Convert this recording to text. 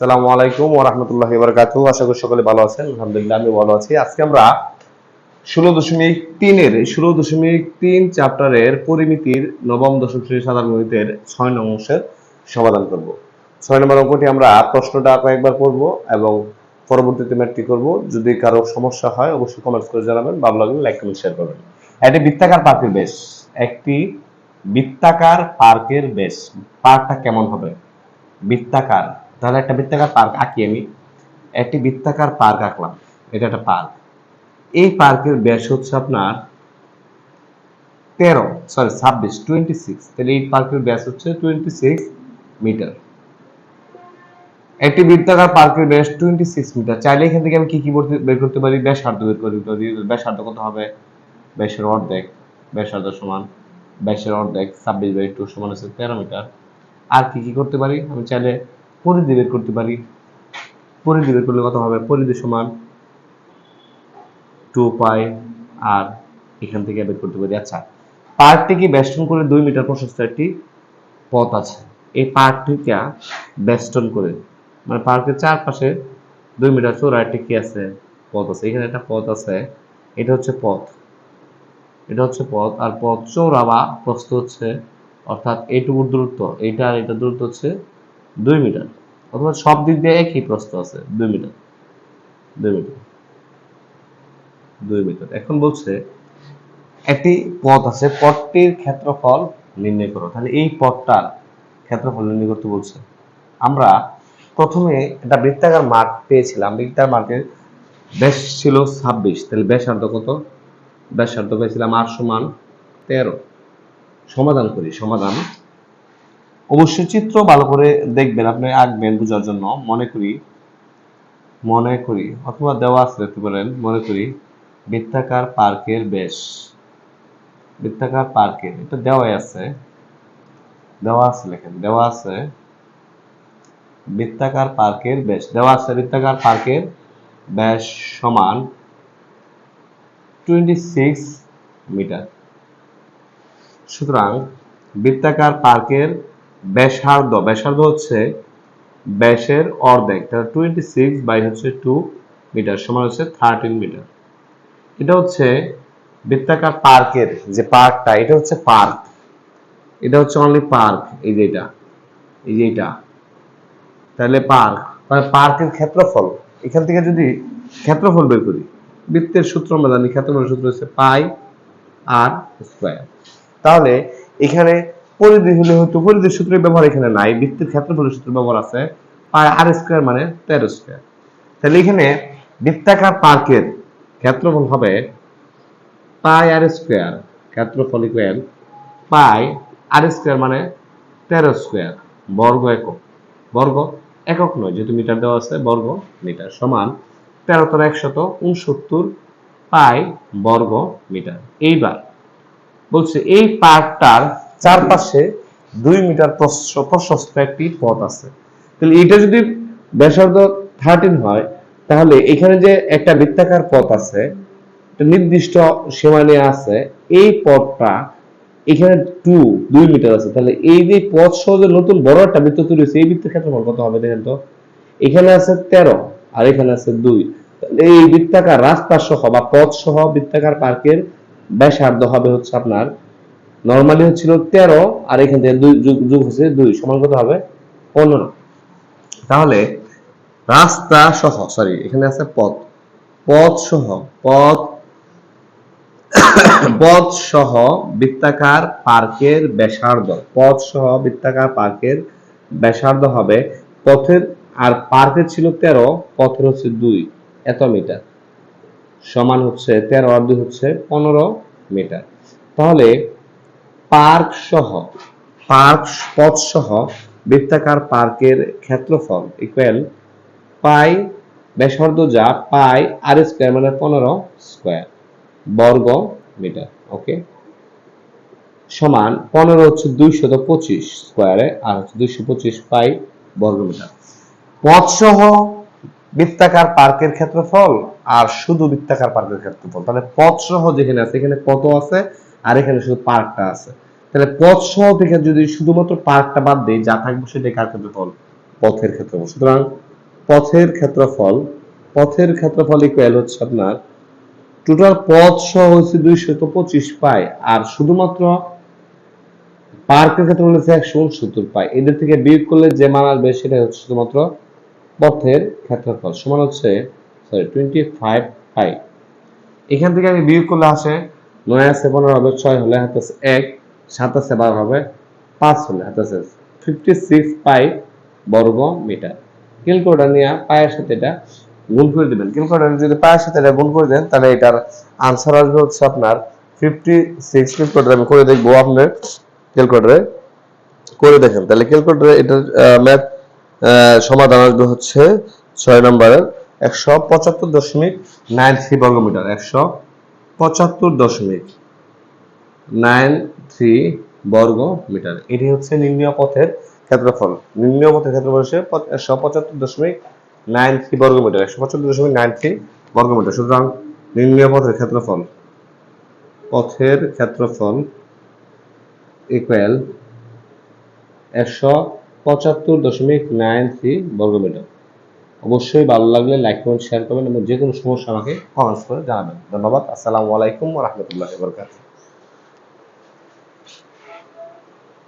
সালামু আলাইকুম ওয়া রাহমাতুল্লাহি ওয়া আশা করি সকলে ভালো আছেন। আলহামদুলিল্লাহ আমি ভালো আছি। আজকে আমরা ষোলো দশমিক তিনের ষোলো দশমিক তিন চ্যাপ্টারের পরিমিতির নবম দশম শ্রেণি সাধারণ গণিতের ছয় নং অংশের সমাধান করব। ছয় নম্বর অঙ্কটি আমরা প্রশ্নটা কয়েকবার করব এবং পরবর্তীতে ম্যাটটি করব। যদি কারও সমস্যা হয়, অবশ্যই কমেন্টস করে জানাবেন। ভালো লাগলে লাইক কমেন্ট শেয়ার করবেন। একটি বৃত্তাকার পার্কের বেশ। একটি বৃত্তাকার পার্কের বেশ। পার্কটা কেমন হবে? বৃত্তাকার। তাহলে একটা বৃত্তাকার পার্ক আঁকি আমি। একটি বৃত্তাকার পার্ক আঁকলাম। এটা একটা পার্ক। এই পার্কের ব্যাস হচ্ছে আপনার তেরো সরি ছাব্বিশ টোয়েন্টি সিক্স তাহলে এই পার্কের ব্যাস হচ্ছে টোয়েন্টি সিক্স মিটার একটি বৃত্তাকার পার্কের ব্যাস টোয়েন্টি সিক্স মিটার চাইলে এখান থেকে আমি কি কি বের করতে পারি? ব্যাসার্ধ বের করতে পারি। ব্যাসার্ধ কত হবে? ব্যাসের অর্ধেক। ব্যাসার্ধ সমান ব্যাসের অর্ধেক। ছাব্বিশ বাই টু সমান হচ্ছে তেরো মিটার আর কি কি করতে পারি? আমি চাইলে পরিধি বের করতে পারি। পরিধি বের করলে কত হবে? পরিধি সমান টু পাই আর এখান থেকে বের করতে পারি। আচ্ছা পার্কটিকে বেষ্টন করে দুই মিটার প্রশস্ত একটি পথ আছে? এই পার্কটিকে বেষ্টন করে মানে পার্কের চারপাশে দুই মিটার চৌড়া একটি কি আছে? পথ আছে। এখানে একটা পথ আছে। এটা হচ্ছে পথ। এটা হচ্ছে পথ। আর পথ চৌড়া বা প্রস্থ হচ্ছে, অর্থাৎ এইটুকুর দূরত্ব, এইটা আর এটা দূরত্ব হচ্ছে দুই মিটার। অথবা সব দিক দিয়ে একই প্রস্থ আছে, দুই মিটার। দুই মিটার। দুই মিটার। এখন বলছে, একটি পথ আছে, পথটির ক্ষেত্রফল নির্ণয় করো। তাহলে এই পথটার ক্ষেত্রফল নির্ণয় করতে বলছে, আমরা প্রথমে একটা বৃত্তাকার মাঠ পেয়েছিলাম। বৃত্তাকার মাঠের ব্যাস ছিল ছাব্বিশ। তাহলে ব্যাসার্ধ কত? ব্যাসার্ধ পেয়েছিলাম আর সমান তেরো। সমাধান করি, সমাধান অবশ্যই চিত্র ভালো করে দেখবেন, আপনি আঁকবেন বোঝার জন্য। মনে করি মনে করি, অথবা দেওয়া আছে দেখতে পারেন, মনে করি, বৃত্তাকার পার্কের বেশ। বৃত্তাকার পার্কের, এটা দেওয়াই আছে। দেওয়া আছে লেখেন, দেওয়া আছে। বৃত্তাকার পার্কের ব্যাস দেওয়া আছে বৃত্তাকার পার্কের ব্যাস সমান টোয়েন্টি সিক্স মিটার সুতরাং বৃত্তাকার পার্কের ব্যাসার্ধ ব্যাসার্ধ হচ্ছে ব্যাসের অর্ধেক তাহলে টোয়েন্টি সিক্স বাই হচ্ছে টু মিটার সমান হচ্ছে থার্টিন মিটার এটা হচ্ছে বৃত্তাকার পার্কের যে পার্কটা, এটা হচ্ছে পার্ক। এটা হচ্ছে অনলি পার্ক এই যে এটা, এই যে এটা। তাহলে পার্ক মানে পার্কের ক্ষেত্রফল, এখান থেকে যদি ক্ষেত্রফল বের করি, বৃত্তের সূত্র আমরা জানি, ক্ষেত্রফলের সূত্র হচ্ছে পাই আর স্কোয়ার। তাহলে এখানে পরিধি হলে হয়তো পরিধির সূত্রের ব্যবহার এখানে নাই বৃত্তের ক্ষেত্রফলের সূত্রের ব্যবহার আছে পাই আর স্কোয়ার মানে তেরো স্কোয়ার তাহলে এখানে বৃত্তাকার পার্কের ক্ষেত্রফল হবে পাই আর স্কোয়ার ক্ষেত্রফল ইকুয়াল পাই আর স্কোয়ার মানে তেরো স্কোয়ার বর্গ একক। বর্গ একক নয়, যেহেতু মিটার দেওয়া আছে, বর্গ মিটার সমান তেরো তেরো একশত উনসত্তর পাই বর্গ মিটার। এইবার বলছে এই পার্কটার চারপাশে দুই মিটার প্রশ- প্রশস্ত একটি পথ আছে। তাহলে এটা যদি ব্যাসার্ধ থার্টিন হয়, তাহলে এখানে যে একটা বৃত্তাকার পথ আছে নির্দিষ্ট সীমা নিয়ে আছে, এই পথটা এখানে টু দুই মিটার আছে। তাহলে এই যে পথ সহ যে নতুন বড় একটা বৃত্ত তৈরি হয়েছে, এই বৃত্তের কত হবে দেখেন তো? এখানে আছে তেরো আর এখানে আছে দুই। তাহলে এই বৃত্তাকার রাস্তা সহ বা পথ সহ বৃত্তাকার পার্কের ব্যাসার্ধ হবে হচ্ছে আপনার নর্মালি হচ্ছিল তেরো, আর এখান থেকে দুই যোগ হচ্ছে দুই। সমান কত হবে? পনেরো। তাহলে রাস্তা সহ সরি এখানে আছে পথ। পথ সহ, পথ পথ সহ বৃত্তাকার পার্কের ব্যাসার্ধ। পথ সহ বৃত্তাকার পার্কের ব্যাসার্ধ হবে পথের, আর পার্কের ছিল তেরো, পথের হচ্ছে দুই এত মিটার। সমান হচ্ছে তেরো আর দুই হচ্ছে পনেরো মিটার। তাহলে পার্ক সহ পার্ক পথ সহ বৃত্তাকার পার্কের ক্ষেত্রফল ইকুয়াল পাই ব্যাসার্ধ যা পাই আর স্কোয়ার মানে পনেরো স্কোয়ার বর্গ মিটার ওকে সমান পনেরো হচ্ছে দুইশত পঁচিশ স্কোয়ারে আর হচ্ছে দুইশো পঁচিশ পাই বর্গ মিটার পথ সহ বৃত্তাকার পার্কের ক্ষেত্রফল, আর শুধু বৃত্তাকার পার্কের ক্ষেত্রফল, তাহলে পথ সহ যেখানে আছে, এখানে কত আছে? আর এখানে শুধু পার্কটা আছে। তাহলে পথ সহ থেকে যদি শুধুমাত্র পার্কটা বাদ দেই, যা থাকবে সেটা কার ক্ষেত্রফল? পথের ক্ষেত্রফল। সুতরাং পথের ক্ষেত্রফল পথের ক্ষেত্রফল ইকুয়াল হচ্ছে আপনার টোটাল পথ সহ হচ্ছে দুইশত পঁচিশ পাই, আর শুধুমাত্র পার্কের ক্ষেত্রে হচ্ছে একশো উনসত্তর পাই। এদের থেকে বিয়োগ করলে যে মান আসবে সেটা হচ্ছে শুধুমাত্র পথের ক্ষেত্রফল। সমান হচ্ছে সরি টোয়েন্টি ফাইভ পাই। এখান থেকে আমি বিয়োগ করলে আসে নয় আছে পনেরো হবে ছয় হলে হাতে আছে এক, সাত আছে বারো হবে, পাঁচ হলে হাতে আছে ফিফটি সিক্স পাই বর্গ মিটার ক্যালকুলেটার নিয়ে পায়ের সাথে এটা গুণ করে দিবেন। ক্যালকুলেটার যদি পায়ের সাথে এটা গুণ করে দেন, তাহলে এটার আনসার আসবে হচ্ছে আপনার ফিফটি সিক্স ক্যালকুলেটার আমি করে দেখব আপনার ক্যালকুলেটারে করে দেখেন। তাহলে ক্যালকুলেটারে এটার ম্যাথ সমাধান আসবে হচ্ছে ছয় নম্বরের একশো পঁচাত্তর দশমিক নাইন থ্রি বর্গমিটার, একশো পঁচাত্তর দশমিক নাইন থ্রি বর্গ মিটার। এটি হচ্ছে নির্ণয় পথের ক্ষেত্রফল। নির্ণয় পথের ক্ষেত্রফল হচ্ছে একশো পঁচাত্তর দশমিক নাইন থ্রি বর্গ মিটার। একশো পঁচাত্তর দশমিক নাইন থ্রি বর্গ মিটার। সুতরাং নির্ণয় পথের ক্ষেত্রফল পথের ক্ষেত্রফল ইকুয়াল একশো পঁচাত্তর দশমিক নাইন থ্রি বর্গমিটার অবশ্যই ভালো লাগলে লাইক কমেন্ট শেয়ার করবেন এবং যে কোনো সমস্যা আমাকে কমেন্টস করে জানাবেন। ধন্যবাদ। আসসালামু আলাইকুম রহমতুল্লাহ বরকাত